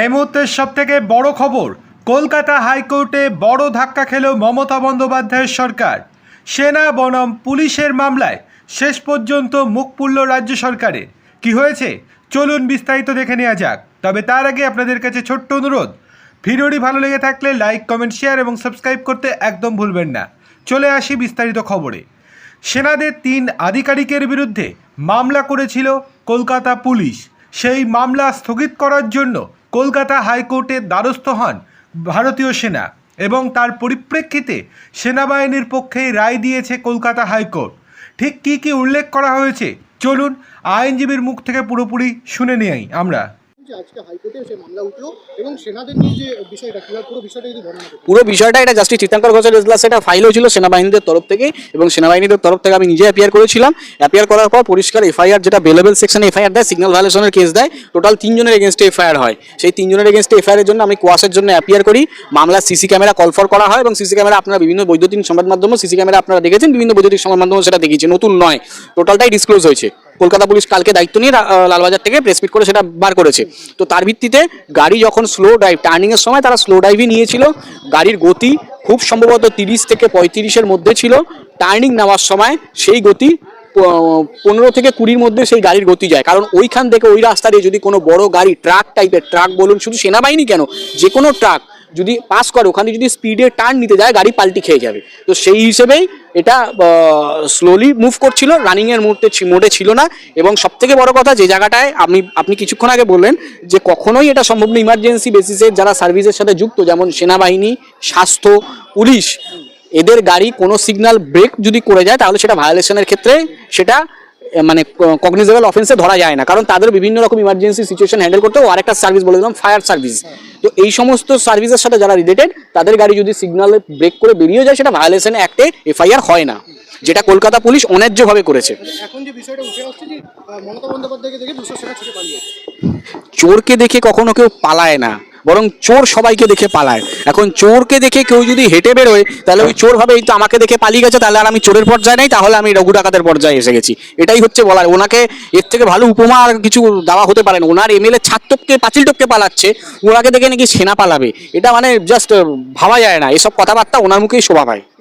এই মুহূর্তের সব থেকে বড় খবর, কলকাতা হাইকোর্টে বড় ধাক্কা খেল মমতা বন্দ্যোপাধ্যায়ের সরকার। সেনা, বনাম, পুলিশের মামলায় শেষ পর্যন্ত মুখ পুরল রাজ্য সরকারের। কি হয়েছে? চলুন বিস্তারিত দেখে নেওয়া যাক। তবে তার আগে আপনাদের কাছে ছোট্ট অনুরোধ, ভিডিওটি ভালো লেগে থাকলে লাইক, কমেন্ট, শেয়ার এবং সাবস্ক্রাইব করতে একদম ভুলবেন না। চলে আসি বিস্তারিত খবরে। সেনাদের তিন আধিকারিকের বিরুদ্ধে মামলা করেছিল কলকাতা পুলিশ। সেই মামলা স্থগিত করার জন্য কলকাতা হাইকোর্টের দ্বারস্থ হন ভারতীয় সেনা এবং তার পরিপ্রেক্ষিতে সেনাবাহিনীর পক্ষেই রায় দিয়েছে কলকাতা হাইকোর্ট। ঠিক কী কী উল্লেখ করা হয়েছে? চলুন আইনজীবীর মুখ থেকে পুরোপুরি শুনে নেই আমরা। যে আজকে হাইকোর্টে সেই মামলা উঠল এবং সেনাদের নিয়ে যে বিষয়টা, কীভাবে পুরো বিষয়টা যদি বর্ণনা পুরো বিষয়টা এটা জাস্টিস চিত্তাঙ্কর ঘোষের এজলাস এটা ফাইল হয়েছিল সেনাবাহিনীদের তরফ থেকে এবং সেনাবাহিনীদের তরফ থেকে আমি নিজে অ্যাপিয়ার করেছিলাম। অ্যাপিয়ার করার পর পরিষ্কার এফআইআর যেটা বেলেবেল সেকশনে এফআইআর দেয় সিগন্যাল ভায়োলেশনের কেস দেয় টোটাল তিনজনের এগেনস্টে এফআইআর হয়। সেই তিনজনের এগেনস্টে এফআইআর জন্য আমি কোয়াসের জন্য অ্যাপিয়ার করি। মামলার সিসি ক্যামেরা কলফর করা হয় এবং সিসি ক্যামেরা আপনারা বিভিন্ন বৈদ্যুতিক সংবাদ মাধ্যমে সিসি ক্যামেরা আপনারা দেখেছেন, বিভিন্ন বৈদ্যুতিক সংবাদ মাধ্যমে সেটা দেখিয়েছে। নতুন নয় টোটালটাই ডিসক্লোজ হয়েছে। কলকাতা পুলিশ কালকে দায়িত্ব নিয়ে লালবাজার থেকে প্রেস মিট করে সেটা বার করেছে। তো তার ভিত্তিতে গাড়ি যখন স্লো ড্রাইভ টার্নিং এর সময় তারা স্লো ড্রাইভই নিয়েছিল। গাড়ির গতি খুব সম্ভবত তিরিশ থেকে পঁয়ত্রিশের মধ্যে ছিল। টার্নিং নেওয়ার সময় সেই গতি পনেরো থেকে কুড়ির মধ্যে সেই গাড়ির গতি যায়। কারণ ওইখান থেকে ওই রাস্তা দিয়ে যদি কোনো বড় গাড়ি ট্রাক টাইপের ট্রাক বলুন, শুধু সেনাবাহিনী কেন? যে কোনো ট্রাক যদি পাস করে, ওখানে যদি স্পিডে টার্ন নিতে যায়, গাড়ি পাল্টি খেয়ে যাবে। তো সেই হিসেবেই এটা স্লোলি মুভ করছিল। রানিংয়ের মুহূর্তে মোডে ছিল না। এবং সব থেকে বড় কথা, যে জায়গাটায় আপনি আপনি কিছুক্ষণ আগে বললেন যে কখনোই এটা সম্ভব না ইমার্জেন্সি বেসিসে যারা সার্ভিসের সাথে যুক্ত, যেমন সেনাবাহিনী, স্বাস্থ্য, পুলিশ, এদের গাড়ি কোনো সিগন্যাল ব্রেক যদি করে যায়, তাহলে সেটা ভায়োলেশনের ক্ষেত্রে সেটা মানে কগনিজেবল অফেন্সে ধরা যায় না। কারণ তাদের বিভিন্ন রকম ইমার্জেন্সি সিচুয়েশন হ্যান্ডেল করতে আর একটা সার্ভিস বলে দিলাম ফায়ার সার্ভিস তো এই সমস্ত সার্ভিসের সাথে যারা রিলেটেড তাদের গাড়ি যদি সিগনালে ব্রেক করে বেরিয়ে যায় সেটা ভায়োলেশন অ্যাক্টে এফআইআর হয় না। যেটা কলকাতা পুলিশ অন্যায্যভাবে করেছে। এখন যে বিষয়টা উঠে আসছে যে মমতা বন্দ্যোপাধ্যায়কে দেখে দুশো সেনা ছুটে পালিয়েছে। চোরকে দেখে কখনো কেউ পালায় না। বরং চোর সবাইকে দেখে পালায়। এখন চোরকে দেখে কেউ যদি হেঁটে বেরোয়, তাহলে ওই চোর ভাবে এই তো আমাকে দেখে পালিয়ে গেছে, তাহলে আর আমি চোরের পর্যায়ে নেই, তাহলে আমি রঘু ডাকাতের পর্যায়ে এসে গেছি। এটাই হচ্ছে বলার। ওনাকে এর থেকে ভালো উপমা আর কিছু দেওয়া হতে পারে না। ওনার এমএলএ টপকে, পাঁচিল টপকে পালাচ্ছে, ওনাকে দেখে নাকি সেনা পালাবে। এটা মানে জাস্ট ভাবা যায় না। এসব কথাবার্তা ওনার মুখেই শোভা পায়।